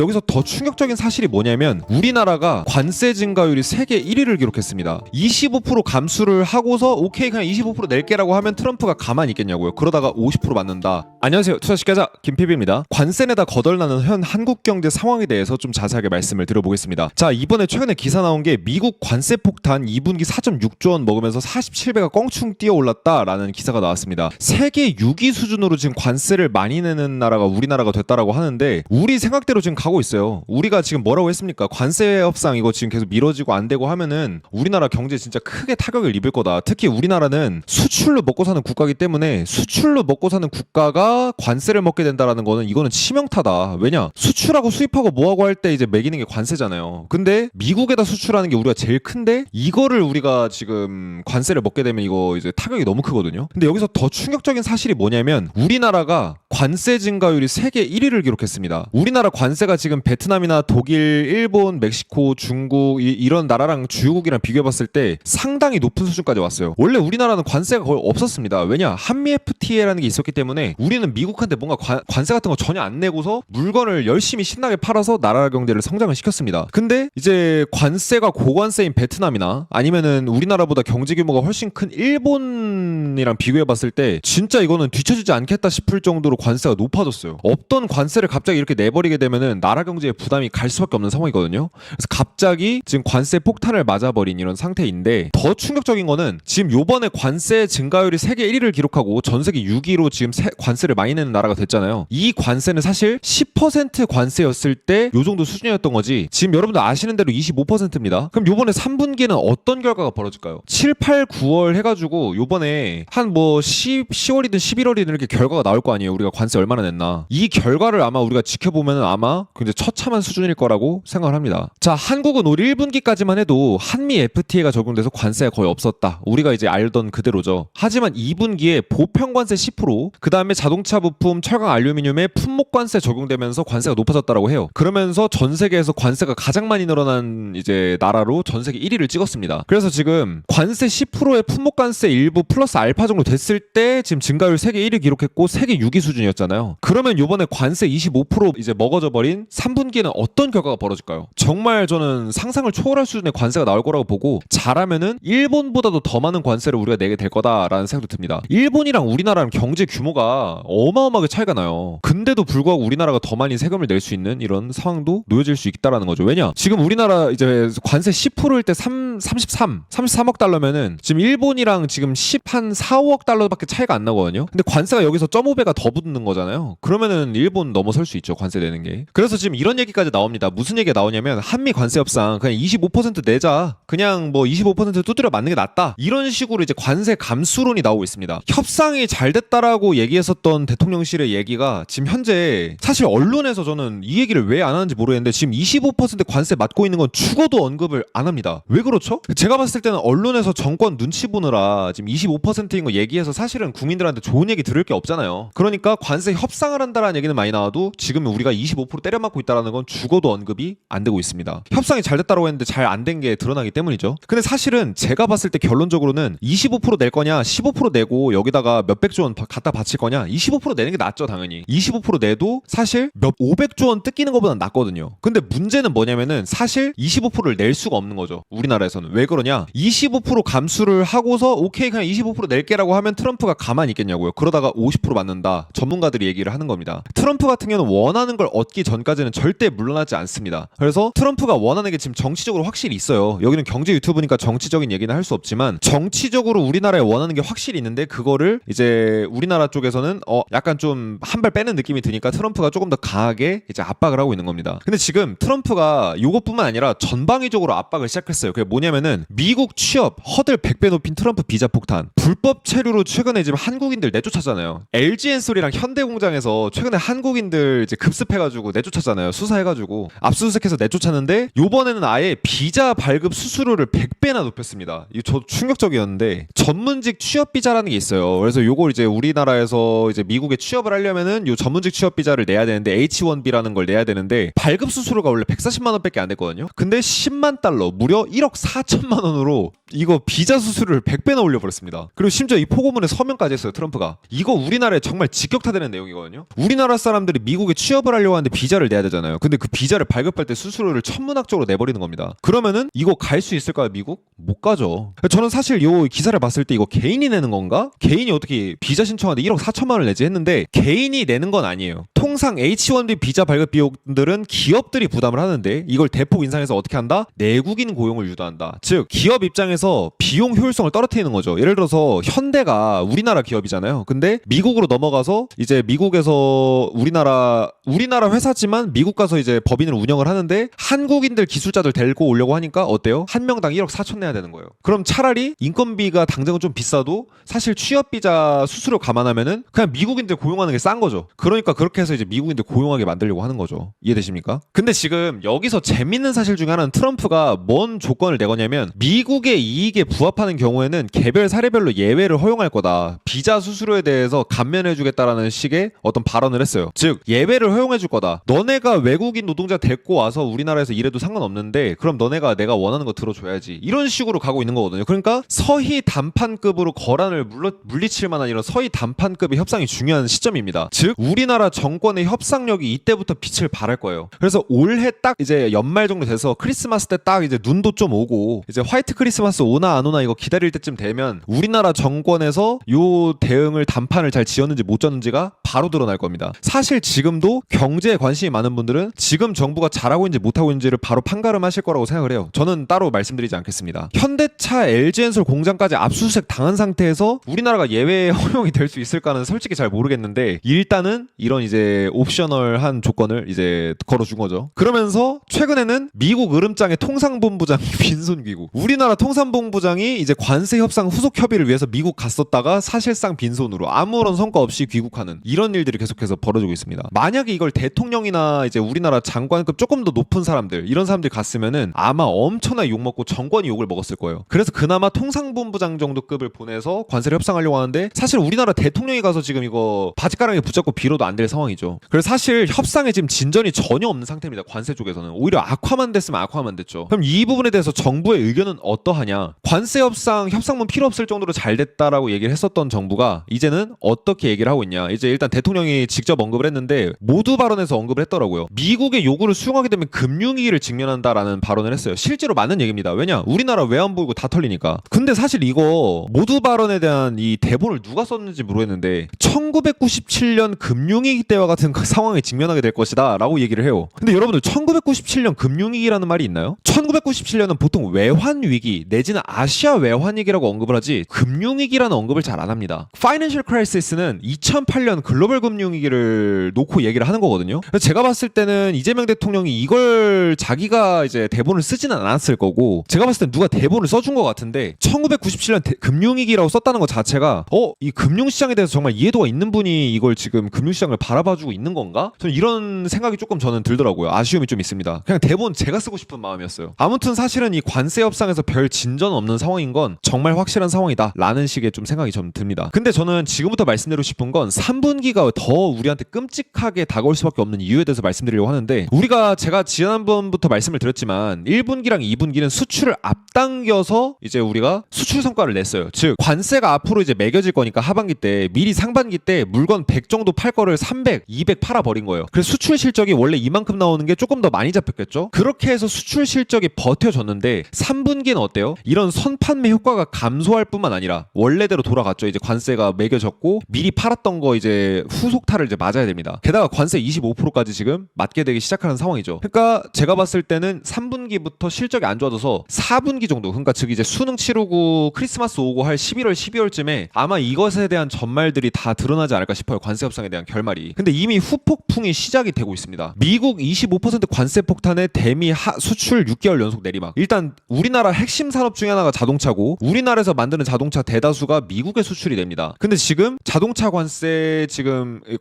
여기서 더 충격적인 사실이 뭐냐면 우리나라가 관세 증가율이 세계 1위를 기록했습니다. 25% 감수를 하고서 오케이 그냥 25% 낼게라고 하면 트럼프가 가만히 있겠냐고요. 그러다가 50% 맞는다. 안녕하세요. 투자식가자 김PB입니다. 관세 내다 거덜나는 현 한국 경제 상황에 대해서 좀 자세하게 말씀을 드려보겠습니다. 자 이번에 최근에 기사 나온 게 미국 관세 폭탄 2분기 4.6조 원 먹으면서 47배가 껑충 뛰어 올랐다라는 기사가 나왔습니다. 세계 6위 수준으로 지금 관세를 많이 내는 나라가 우리나라가 됐다라고 하는데 우리 생각대로 지금 가고 있어요. 우리가 지금 뭐라고 했습니까? 관세 협상 이거 지금 계속 미뤄지고 안 되고 하면은 우리나라 경제 진짜 크게 타격을 입을 거다. 특히 우리나라는 수출로 먹고 사는 국가이기 때문에 수출로 먹고 사는 국가가 관세를 먹게 된다라는 거는 이거는 치명타다. 왜냐? 수출하고 수입하고 뭐하고 할 때 이제 매기는 게 관세잖아요. 근데 미국에다 수출하는 게 우리가 제일 큰데 이거를 우리가 지금 관세를 먹게 되면 이거 이제 타격이 너무 크거든요. 근데 여기서 더 충격적인 사실이 뭐냐면 우리나라가 관세 증가율이 세계 1위를 기록했습니다. 우리나라 관세가 지금 베트남이나 독일, 일본, 멕시코, 중국 이, 런 나라랑 주요국이랑 비교해봤을 때 상당히 높은 수준까지 왔어요. 원래 우리나라는 관세가 거의 없었습니다. 왜냐 한미 FTA라는 게 있었기 때문에 우리는 미국한테 뭔가 관, 관세 같은 거 전혀 안 내고서 물건을 열심히 신나게 팔아서 나라 경제를 성장을 시켰습니다. 근데 이제 관세가 고관세인 베트남이나 아니면은 우리나라보다 경제 규모가 훨씬 큰 일본이랑 비교해봤을 때 진짜 이거는 뒤처지지 않겠다 싶을 정도로 관세가 높아졌어요. 없던 관세를 갑자기 이렇게 내버리게 되면은 나라 경제에 부담이 갈 수밖에 없는 상황이거든요. 그래서 갑자기 지금 관세 폭탄을 맞아버린 이런 상태인데 더 충격적인 거는 지금 요번에 관세 증가율이 세계 1위를 기록하고 전 세계 6위로 지금 세- 관세를 많이 내는 나라가 됐잖아요. 이 관세는 사실 10% 관세였을 때 요 정도 수준이었던 거지. 지금 여러분들 아시는 대로 25%입니다. 그럼 요번에 3분기에는 어떤 결과가 벌어질까요? 7, 8, 9월 해가지고 요번에 한 뭐 10, 10월이든 11월이든 이렇게 결과가 나올 거 아니에요. 우리가 관세 얼마나 냈나. 이 결과를 아마 우리가 지켜보면 아마 굉장히 처참한 수준일 거라고 생각을 합니다. 자, 한국은 올 1분기까지만 해도 한미 FTA가 적용돼서 관세가 거의 없었다. 우리가 이제 알던 그대로죠. 하지만 2분기에 보편 관세 10%, 그 다음에 자동차 부품, 철강 알루미늄에 품목 관세 적용되면서 관세가 높아졌다라고 해요. 그러면서 전 세계에서 관세가 가장 많이 늘어난 이제 나라로 전 세계 1위를 찍었습니다. 그래서 지금 관세 10%의 품목 관세 일부 플러스 알파 정도 됐을 때 지금 증가율 세계 1위 기록했고 세계 6위 수준이었잖아요. 그러면 요번에 관세 25% 이제 먹어져 버린 3분기에는 어떤 결과가 벌어질까요? 정말 저는 상상을 초월할 수준의 관세가 나올 거라고 보고 잘하면은 일본보다도 더 많은 관세를 우리가 내게 될 거다라는 생각도 듭니다. 일본이랑 우리나라랑 경제 규모가 어마어마하게 차이가 나요. 근데도 불구하고 우리나라가 더 많이 세금을 낼 수 있는 이런 상황도 놓여질 수 있다라는 거죠. 왜냐? 지금 우리나라 이제 관세 10%일 때 3, 33, 33억 달러면은 지금 일본이랑 지금 10, 한 4, 5억 달러밖에 차이가 안 나거든요. 근데 관세가 여기서 0.5배가 더 붙는 거잖아요. 그러면은 일본 넘어설 수 있죠. 관세 내는 게. 그래서 지금 이런 얘기까지 나옵니다. 무슨 얘기가 나오냐면 한미 관세 협상 그냥 25% 내자. 그냥 뭐 25% 두드려 맞는 게 낫다. 이런 식으로 이제 관세 감수론이 나오고 있습니다. 협상이 잘 됐다라고 얘기했었던 대통령실의 얘기가 지금 현재 사실 언론에서 저는 이 얘기를 왜 안 하는지 모르겠는데 지금 25% 관세 맞고 있는 건 죽어도 언급을 안 합니다. 왜 그렇죠? 제가 봤을 때는 언론에서 정권 눈치 보느라 지금 25%인 거 얘기해서 사실은 국민들한테 좋은 얘기 들을 게 없잖아요. 그러니까 관세 협상을 한다라는 얘기는 많이 나와도 지금 우리가 25% 때려 맞고 있다라는 건 죽어도 언급이 안 되고 있습니다. 협상이 잘 됐다고 했는데 잘 안 된 게 드러나기 때문이죠. 근데 사실은 제가 봤을 때 결론적으로는 25%낼 거냐, 15% 내고 여기다가 몇백조 원 바- 갖다 바칠 거냐, 25% 내는 게 낫죠, 당연히. 25% 내도 사실 몇 500조 원 뜯기는 것보다 낫거든요. 근데 문제는 뭐냐면은 사실 25%를 낼 수가 없는 거죠. 우리나라에서는. 왜 그러냐? 25% 감수를 하고서 오케이 그냥 25% 낼게라고 하면 트럼프가 가만히 있겠냐고요. 그러다가 50% 맞는다. 전문가들이 얘기를 하는 겁니다. 트럼프 같은 경우는 원하는 걸 얻기 전까지 는 절대 물러나지 않습니다. 그래서 트럼프가 원하는 게 지금 정치적으로 확실히 있어요. 여기는 경제 유튜브니까 정치적인 얘기는 할 수 없지만 정치적으로 우리나라에 원하는 게 확실히 있는데 그거를 이제 우리나라 쪽에서는 어 약간 좀 한 발 빼는 느낌이 드니까 트럼프가 조금 더 강하게 이제 압박을 하고 있는 겁니다. 근데 지금 트럼프가 요것뿐만 아니라 전방위적으로 압박을 시작했어요. 그게 뭐냐면은 미국 취업 허들 100배 높인 트럼프 비자 폭탄 불법 체류로 최근에 지금 한국인들 내쫓았잖아요. LG 엔솔이랑 현대공장에서 최근에 한국인들 이제 급습해가지고 내쫓 았잖아요. 수사해가지고 압수수색해서 내쫓았는데 요번에는 아예 비자 발급 수수료를 100배나 높였습니다. 이거 저 충격적이었는데 전문직 취업 비자라는 게 있어요. 그래서 요걸 이제 우리나라에서 이제 미국에 취업을 하려면은 요 전문직 취업 비자를 내야 되는데 H1B라는 걸 내야 되는데 발급 수수료가 원래 140만 원밖에 안 됐거든요. 근데 10만 달러 무려 1억 4천만 원으로 이거 비자 수수료를 100배나 올려버렸습니다. 그리고 심지어 이 포고문에 서명까지 했어요 트럼프가. 이거 우리나라에 정말 직격타되는 내용이거든요. 우리나라 사람들이 미국에 취업을 하려고 하는데 비자를 비자를 내야 되잖아요. 근데 그 비자를 발급할 때 수수료를 천문학적으로 내버리는 겁니다. 그러면은 이거 갈 수 있을까요, 미국? 못 가죠. 저는 사실 요 기사를 봤을 때 이거 개인이 내는 건가? 개인이 어떻게 비자 신청하는데 1억 4천만 원을 내지 했는데 개인이 내는 건 아니에요. 통상 H1B 비자 발급 비용들은 기업들이 부담을 하는데 이걸 대폭 인상해서 어떻게 한다? 내국인 고용을 유도한다. 즉 기업 입장에서 비용 효율성을 떨어뜨리는 거죠. 예를 들어서 현대가 우리나라 기업이잖아요. 근데 미국으로 넘어가서 이제 미국에서 우리나라 우리나라 회사지만 미국 가서 이제 법인을 운영을 하는데 한국인들 기술자들 데리고 오려고 하니까 어때요? 한 명당 1억 4천 내야 되는 거예요. 그럼 차라리 인건비가 당장은 좀 비싸도 사실 취업 비자 수수료 감안하면은 그냥 미국인들 고용하는 게 싼 거죠. 그러니까 그렇게 해서 이제 미국인들 고용하게 만들려고 하는 거죠. 이해되십니까? 근데 지금 여기서 재밌는 사실 중에 하나는 트럼프가 뭔 조건을 내거냐면 미국의 이익에 부합하는 경우에는 개별 사례별로 예외를 허용할 거다. 비자 수수료에 대해서 감면해 주겠다라는 식의 어떤 발언을 했어요. 즉 예외를 허용해 줄 거다. 너네가 외국인 노동자 데리고 와서 우리나라에서 일해도 상관없는데 그럼 너네가 내가 원하는 거 들어줘야지. 이런 식으로 가고 있는 거거든요. 그러니까 서희 단판급으로 거란을 물러, 물리칠 만한 이런 서희 단판급의 협상이 중요한 시점입니다. 즉 우리나라 정권의 협상력이 이때부터 빛을 발할 거예요. 그래서 올해 딱 이제 연말 정도 돼서 크리스마스 때 딱 이제 눈도 좀 오고 이제 화이트 크리스마스 오나 안 오나 이거 기다릴 때쯤 되면 우리나라 정권에서 요 대응을 단판을 잘 지었는지 못 졌는지가 바로 드러날 겁니다. 사실 지금도 경제에 관심이 많은 분들은 지금 정부가 잘하고 있는지 못하고 있는지를 바로 판가름하실 거라고 생각을 해요. 저는 따로 말씀드리지 않겠습니다. 현대차 LG엔솔 공장까지 압수수색 당한 상태에서 우리나라가 예외 허용이 될 수 있을까는 솔직히 잘 모르겠는데 일단은 이런 이제 옵셔널한 조건을 이제 걸어준 거죠. 그러면서 최근에는 미국 으름장의 통상본부장 빈손 귀국. 우리나라 통상본부장이 이제 관세 협상 후속 협의를 위해서 미국 갔었다가 사실상 빈손으로 아무런 성과 없이 귀국하는 이런 일들이 계속해서 벌어지고 있습니다. 만약에 이걸 대통령이나 이제 우리나라 장관급 조금 더 높은 사람들 이런 사람들이 갔으면은 아마 엄청나게 욕 먹고 정권이 욕을 먹었을 거예요. 그래서 그나마 통상본부장 정도 급을 보내서 관세를 협상하려고 하는데 사실 우리나라 대통령이 가서 지금 이거 바지가랑에 붙잡고 빌어도 안 될 상황이죠. 그래서 사실 협상에 지금 진전이 전혀 없는 상태입니다. 관세 쪽에서는 오히려 악화만 됐으면 악화만 됐죠. 그럼 이 부분에 대해서 정부의 의견은 어떠하냐? 관세 협상 협상문 필요 없을 정도로 잘 됐다라고 얘기를 했었던 정부가 이제는 어떻게 얘기를 하고 있냐? 이제 일단 대통령이 직접 언급을 했는데 모두 발언에서 언급을 했더라고요. 미국의 요구를 수용하게 되면 금융위기를 직면한다라는 발언을 했어요. 실제로 맞는 얘기입니다. 왜냐? 우리나라 외환 보이고 다 털리니까. 근데 사실 이거 모두 발언에 대한 이 대본을 누가 썼는지 모르겠는데 1997년 금융위기 때와 같은 그 상황에 직면하게 될 것이다라고 얘기를 해요. 근데 여러분들 1997년 금융위기라는 말이 있나요? 1997년은 보통 외환 위기 내지는 아시아 외환 위기라고 언급을 하지 금융위기라는 언급을 잘 안 합니다. Financial Crisis는 2008년 글 로벌 금융위기를 놓고 얘기를 하는 거거든요. 그래서 제가 봤을 때는 이재명 대통령이 이걸 자기가 이제 대본을 쓰지는 않았을 거고 제가 봤을 땐 누가 대본을 써준 것 같은데 1997년 대- 금융위기라고 썼다는 것 자체가 어 이 금융시장에 대해서 정말 이해도가 있는 분이 이걸 지금 금융시장을 바라봐주고 있는 건가? 저는 이런 생각이 조금 저는 들더라고요. 아쉬움이 좀 있습니다. 그냥 대본 제가 쓰고 싶은 마음이었어요. 아무튼 사실은 이 관세 협상에서 별 진전 없는 상황인 건 정말 확실한 상황이다. 라는 식의 좀 생각이 좀 듭니다. 근데 저는 지금부터 말씀드리고 싶은 건 3분기 가 더 우리한테 끔찍하게 다가올 수밖에 없는 이유에 대해서 말씀드리려고 하는데 우리가 제가 지난번부터 말씀을 드렸지만 1분기랑 2분기는 수출을 앞당겨서 이제 우리가 수출 성과를 냈어요. 즉 관세가 앞으로 이제 매겨질 거니까 하반기 때 미리 상반기 때 물건 100 정도 팔 거를 300, 200 팔아 버린 거예요. 그래서 수출 실적이 원래 이만큼 나오는 게 조금 더 많이 잡혔겠죠. 그렇게 해서 수출 실적이 버텨졌는데 3분기는 어때요? 이런 선판매 효과가 감소할 뿐만 아니라 원래대로 돌아갔죠. 이제 관세가 매겨졌고 미리 팔았던 거 이제 후속타를 이제 맞아야 됩니다. 게다가 관세 25%까지 지금 맞게 되기 시작하는 상황이죠. 그러니까 제가 봤을 때는 3분기부터 실적이 안 좋아져서 4분기 정도 그러니까 즉 이제 수능 치르고 크리스마스 오고 할 11월 12월쯤에 아마 이것에 대한 전말들이 다 드러나지 않을까 싶어요. 관세 협상에 대한 결말이. 근데 이미 후폭풍이 시작이 되고 있습니다. 미국 25% 관세 폭탄에 대미 하, 수출 6개월 연속 내리막. 일단 우리나라 핵심 산업 중에 하나가 자동차고 우리나라에서 만드는 자동차 대다수가 미국에 수출이 됩니다. 근데 지금 자동차 관세 지금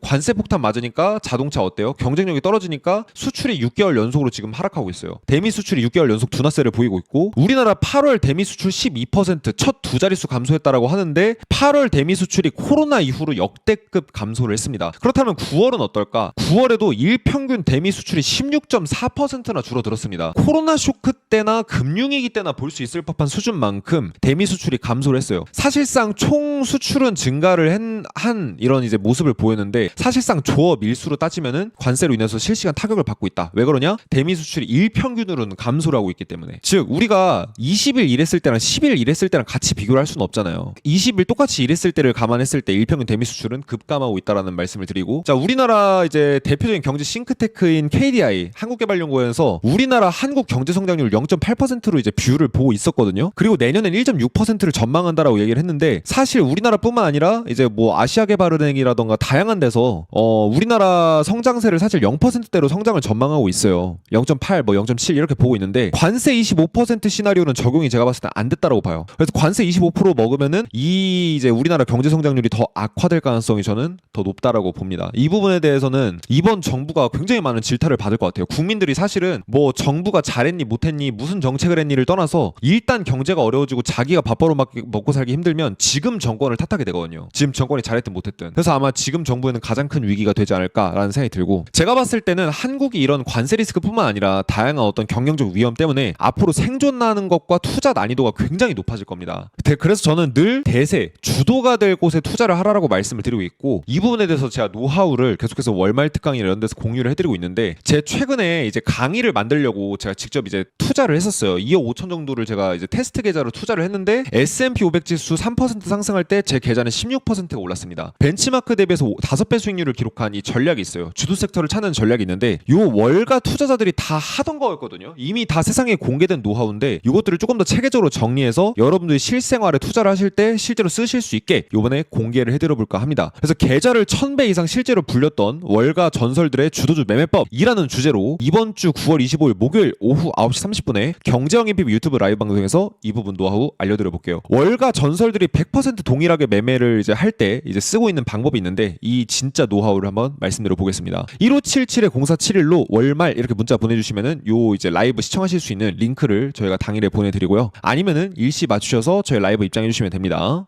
관세 폭탄 맞으니까 자동차 어때요? 경쟁력이 떨어지니까 수출이 6개월 연속으로 지금 하락하고 있어요. 대미 수출이 6개월 연속 둔화세를 보이고 있고 우리나라 8월 대미 수출 12%첫 두 자릿수 감소했다라고 하는데 8월 대미 수출이 코로나 이후로 역대급 감소를 했습니다. 그렇다면 9월은 어떨까? 9월에도 일평균 대미 수출이 16.4%나 줄어들었습니다. 코로나 쇼크 때나 금융위기 때나 볼 수 있을 법한 수준만큼 대미 수출이 감소를 했어요. 사실상 총 수출은 증가를 한, 한 이런 이제 모습을 보였는데 사실상 조업 일수로 따지면은 관세로 인해서 실시간 타격을 받고 있다. 왜 그러냐? 대미 수출이 일평균으로는 감소를 하고 있기 때문에. 즉 우리가 20일 일했을 때랑 10일 일했을 때랑 같이 비교를 할 수는 없잖아요. 20일 똑같이 일했을 때를 감안했을 때 일평균 대미 수출은 급감하고 있다라는 말씀을 드리고 자 우리나라 이제 대표적인 경제 싱크테크인 KDI 한국개발연구원에서 우리나라 한국 경제 성장률 0.8%로 이제 뷰를 보고 있었거든요. 그리고 내년엔 1.6%를 전망한다라고 얘기를 했는데 사실 우리나라뿐만 아니라 이제 뭐 아시아개발은행이라던가 다양한 데서 어 우리나라 성장세를 사실 0%대로 성장을 전망하고 있어요. 0.8, 뭐 0.7 이렇게 보고 있는데 관세 25% 시나리오는 적용이 제가 봤을 때 안 됐다라고 봐요. 그래서 관세 25% 먹으면은 이 이제 우리나라 경제 성장률이 더 악화될 가능성이 저는 더 높다라고 봅니다. 이 부분에 대해서는 이번 정부가 굉장히 많은 질타를 받을 것 같아요. 국민들이 사실은 뭐 정부가 잘했니 못했니 무슨 정책을 했니를 떠나서 일단 경제가 어려워지고 자기가 밥벌어 먹- 먹고 살기 힘들면 지금 정권을 탓하게 되거든요. 지금 정권이 잘했든 못했든. 그래서 아마 지금 정부에는 가장 큰 위기가 되지 않을까라는 생각이 들고 제가 봤을 때는 한국이 이런 관세 리스크뿐만 아니라 다양한 어떤 경영적 위험 때문에 앞으로 생존하는 것과 투자 난이도가 굉장히 높아질 겁니다. 대- 그래서 저는 늘 대세 주도가 될 곳에 투자를 하라라고 말씀을 드리고 있고 이 부분에 대해서 제가 노하우를 계속해서 월말 특강이나 이런 데서 공유를 해드리고 있는데 제 최근에 이제 강의를 만들려고 제가 직접 이제 투자를 했었어요. 2억 5천 정도를 제가 이제 테스트 계좌로 투자를 했는데 S&P 500 지수 3% 상승할 때 제 계좌는 16%가 올랐습니다. 벤치마크 대비 해서 5배 수익률을 기록한 이 전략이 있어요. 주도 섹터를 찾는 전략이 있는데 요 월가 투자자들이 다 하던 거였거든요. 이미 다 세상에 공개된 노하우인데 이것들을 조금 더 체계적으로 정리해서 여러분들이 실생활에 투자를 하실 때 실제로 쓰실 수 있게 요번에 공개를 해드려 볼까 합니다. 그래서 계좌를 1000배 이상 실제로 불렸던 월가 전설들의 주도주 매매법이라는 주제로 이번 주 9월 25일 목요일 오후 9시 30분에 경제형 인피비 유튜브 라이브 방송에서 이 부분 노하우 알려드려 볼게요. 월가 전설들이 100% 동일하게 매매를 이제 할 때 이제 쓰고 있는 방법이 있는데 이 진짜 노하우를 한번 말씀드려 보겠습니다. 1577에 0471로 월말 이렇게 문자 보내주시면은 요 이제 라이브 시청하실 수 있는 링크를 저희가 당일에 보내드리고요. 아니면은 일시 맞추셔서 저희 라이브 입장해 주시면 됩니다.